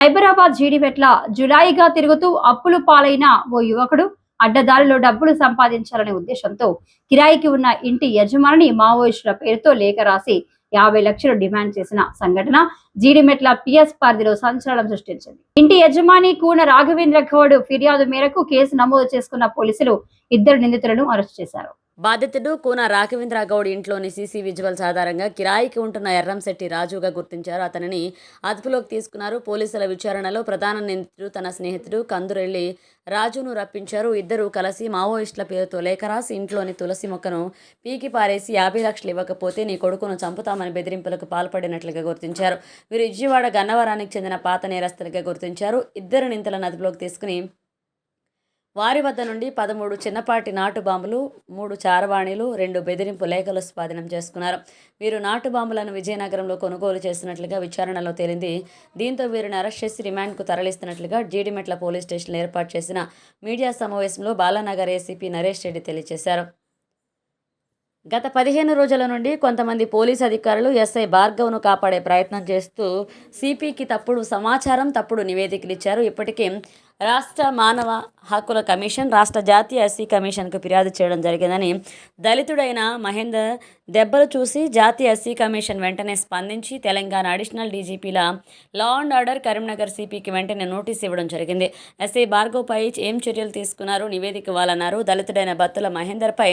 సైబరాబాద్ జీడిమెట్ల జులాయిగా తిరుగుతూ అప్పులు పాలైన ఓ యువకుడు అడ్డదారిలో డబ్బులు సంపాదించాలనే ఉద్దేశంతో కిరాయికి ఉన్న ఇంటి యజమానిని మావోయిస్టుల పేరుతో లేఖ రాసి యాభై లక్షలు డిమాండ్ చేసిన సంఘటన జీడిమెట్ల పిఎస్ పరిధిలో సంచలనం సృష్టించింది. ఇంటి యజమాని కూన రాఘవేంద్ర గౌడ్ ఫిర్యాదు మేరకు కేసు నమోదు చేసుకున్న పోలీసులు ఇద్దరు నిందితులను అరెస్ట్ చేశారు. బాధితుడు కూన రాఘవేంద్ర గౌడ్ ఇంట్లోని సీసీ విజువల్స్ ఆధారంగా కిరాయికి ఉంటున్న ఎర్రంశెట్టి రాజుగా గుర్తించారు. అతనిని అదుపులోకి తీసుకున్నారు. పోలీసుల విచారణలో ప్రధాన నిందితుడు తన స్నేహితుడు కందురెల్లి రాజును రప్పించారు. ఇద్దరు కలిసి మావోయిస్టుల పేరుతో లేఖ రాసి ఇంట్లోని తులసి మొక్కను పీకి పారేసి యాభై లక్షలు ఇవ్వకపోతే నీ కొడుకును చంపుతామని బెదిరింపులకు పాల్పడినట్లుగా గుర్తించారు. వీరు విజయవాడ గన్నవరానికి చెందిన పాత నేరస్తులుగా గుర్తించారు. ఇద్దరు నింతలను అదుపులోకి తీసుకుని వారి వద్ద నుండి పదమూడు చిన్నపాటి నాటు బాంబులు మూడు చారవాణిలు రెండు బెదిరింపు లేఖలు స్వాధీనం చేసుకున్నారు. వీరు నాటు బాంబులను విజయనగరంలో కొనుగోలు చేస్తున్నట్లుగా విచారణలో తేలింది. దీంతో వీరిని అరెస్ట్ చేసి రిమాండ్కు తరలిస్తున్నట్లుగా జీడిమెట్ల పోలీస్ స్టేషన్లో ఏర్పాటు చేసిన మీడియా సమావేశంలో బాలానగర్ ఏసీపీ నరేష్ రెడ్డి తెలియజేశారు. గత పదిహేను రోజుల నుండి కొంతమంది పోలీస్ అధికారులు ఎస్ఐ భార్గవ్ను కాపాడే ప్రయత్నం చేస్తూ సిపికి తప్పుడు సమాచారం తప్పుడు నివేదికలు ఇచ్చారు. ఇప్పటికే రాష్ట్ర మానవ హక్కుల కమిషన్ రాష్ట్ర జాతీయ ఎస్సీ కమిషన్కు ఫిర్యాదు చేయడం జరిగిందని దళితుడైన మహేందర్ దెబ్బలు చూసి జాతీయ ఎస్సీ కమిషన్ వెంటనే స్పందించి తెలంగాణ అడిషనల్ డీజీపీల లా అండ్ ఆర్డర్ కరీంనగర్ సిపికి వెంటనే నోటీస్ ఇవ్వడం జరిగింది. ఎస్ఐ భార్గవ్పై ఏం చర్యలు తీసుకున్నారు? నివేదిక ఇవ్వాలన్నారు. దళితుడైన బత్తుల మహేందర్పై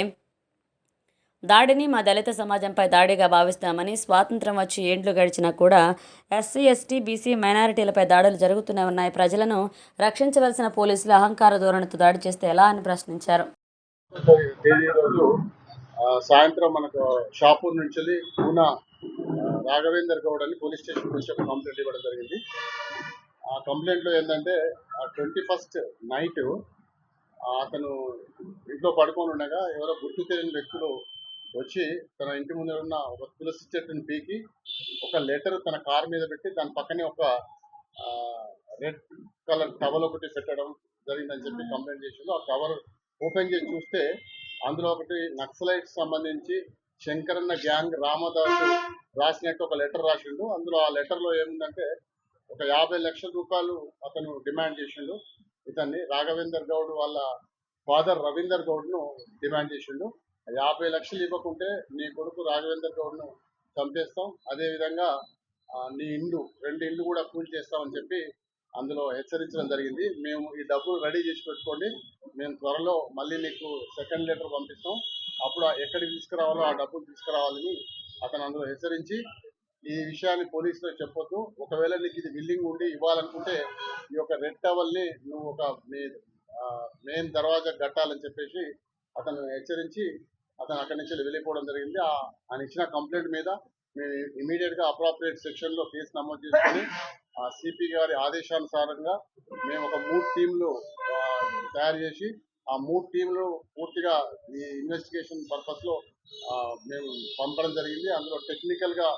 దాడిని మా దళిత సమాజంపై దాడిగా భావిస్తామని స్వాతంత్రం వచ్చి ఏండ్లు గడిచినా కూడా ఎస్సీ ఎస్టీ బీసీ మైనారిటీలపై దాడులు జరుగుతూనే ఉన్నాయి. ప్రజలను రక్షించవలసిన పోలీసులు అహంకార ధోరణితో దాడి చేస్తే ఎలా అని ప్రశ్నించారు. సాయంత్రం మనకు షాపూర్ నుంచి పూనా రాఘవేందర్ గౌడ్ అని పోలీస్ స్టేషన్ నుంచి ఒక కంప్లైంట్ ఇవ్వడం జరిగింది. ఆ కంప్లైంట్లో ఏంటంటే ట్వంటీ ఫస్ట్ నైట్ అతను ఇంట్లో పడుకొని ఉండగా ఎవరో గుర్తు తెలియని వ్యక్తులు వచ్చి తన ఇంటి ముందు ఉన్న ఒక తులసి చెట్టుని పీకి ఒక లెటర్ తన కార్ మీద పెట్టి దాని పక్కనే ఒక రెడ్ కలర్ టవల్ ఒకటి పెట్టడం జరిగిందని చెప్పి కంప్లైంట్ చేసిండు. ఆ కవర్ ఓపెన్ చేసి చూస్తే అందులో ఒకటి నక్సలైట్ సంబంధించి శంకరన్న గ్యాంగ్ రామదాస్ రాసినట్టు ఒక లెటర్ రాసిండు. అందులో ఆ లెటర్లో ఏముందంటే ఒక యాభై లక్షల రూపాయలు అతను డిమాండ్ చేసిండు. ఇతన్ని రాఘవేందర్ గౌడ్ వాళ్ళ ఫాదర్ రవీందర్ గౌడ్ను డిమాండ్ చేసిండు. యాభై లక్షలు ఇవ్వకుంటే నీ కొడుకు రాఘవేందర్ గౌడ్ను చంపేస్తాం. అదేవిధంగా నీ ఇండ్లు రెండు ఇండ్లు కూడా కూల్ చేస్తామని చెప్పి అందులో హెచ్చరించడం జరిగింది. మేము ఈ డబ్బులు రెడీ చేసి పెట్టుకోండి. మేము త్వరలో మళ్ళీ నీకు సెకండ్ లెటర్ పంపిస్తాం. అప్పుడు ఎక్కడికి తీసుకురావాలో ఆ డబ్బులు తీసుకురావాలని అతను అందులో హెచ్చరించి ఈ విషయాన్ని పోలీసులో చెప్పొద్దు. ఒకవేళ నీకు ఇది బిల్డింగ్ ఉండి ఇవ్వాలనుకుంటే ఈ యొక్క రెడ్ టవల్ని నువ్వు ఒక మీ మెయిన్ దర్వాజా కట్టాలని చెప్పేసి అతను హెచ్చరించి అతను అక్కడి నుంచి వెళ్ళిపోవడం జరిగింది. ఆయన ఇచ్చిన కంప్లైంట్ మీద మేము ఇమీడియట్గా అప్రాప్రియేట్ సెక్షన్లో కేసు నమోదు చేసుకుని ఆ సిపి గారి ఆదేశానుసారంగా మేము ఒక మూడు టీంలు తయారు చేసి ఆ మూడు టీంలు పూర్తిగా ఈ ఇన్వెస్టిగేషన్ పర్పస్లో మేము పంపడం జరిగింది. అందులో టెక్నికల్గా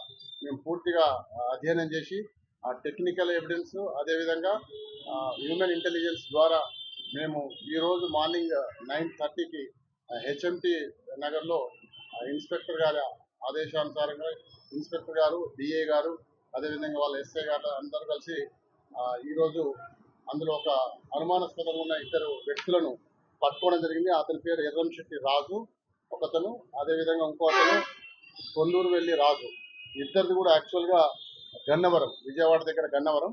మేము పూర్తిగా అధ్యయనం చేసి ఆ టెక్నికల్ ఎవిడెన్స్ అదేవిధంగా హ్యూమన్ ఇంటెలిజెన్స్ ద్వారా మేము ఈరోజు మార్నింగ్ నైన్ థర్టీకి హెచ్ఎంటి నగర్లో ఆ, ఇన్స్పెక్టర్ గారి ఆదేశానుసారంగా ఇన్స్పెక్టర్ గారు డిఏ గారు అదేవిధంగా వాళ్ళ ఎస్ఐ గారు అందరూ కలిసి ఈరోజు అందులో ఒక అనుమానాస్పదంగా ఉన్న ఇద్దరు వ్యక్తులను పట్టుకోవడం జరిగింది. అతని పేరు ఎర్రంశెట్టి రాజు ఒకతను అదేవిధంగా ఇంకో అతను కొల్లూరు వెళ్ళి రాజు. ఇద్దరిది కూడా యాక్చువల్గా గన్నవరం విజయవాడ దగ్గర గన్నవరం.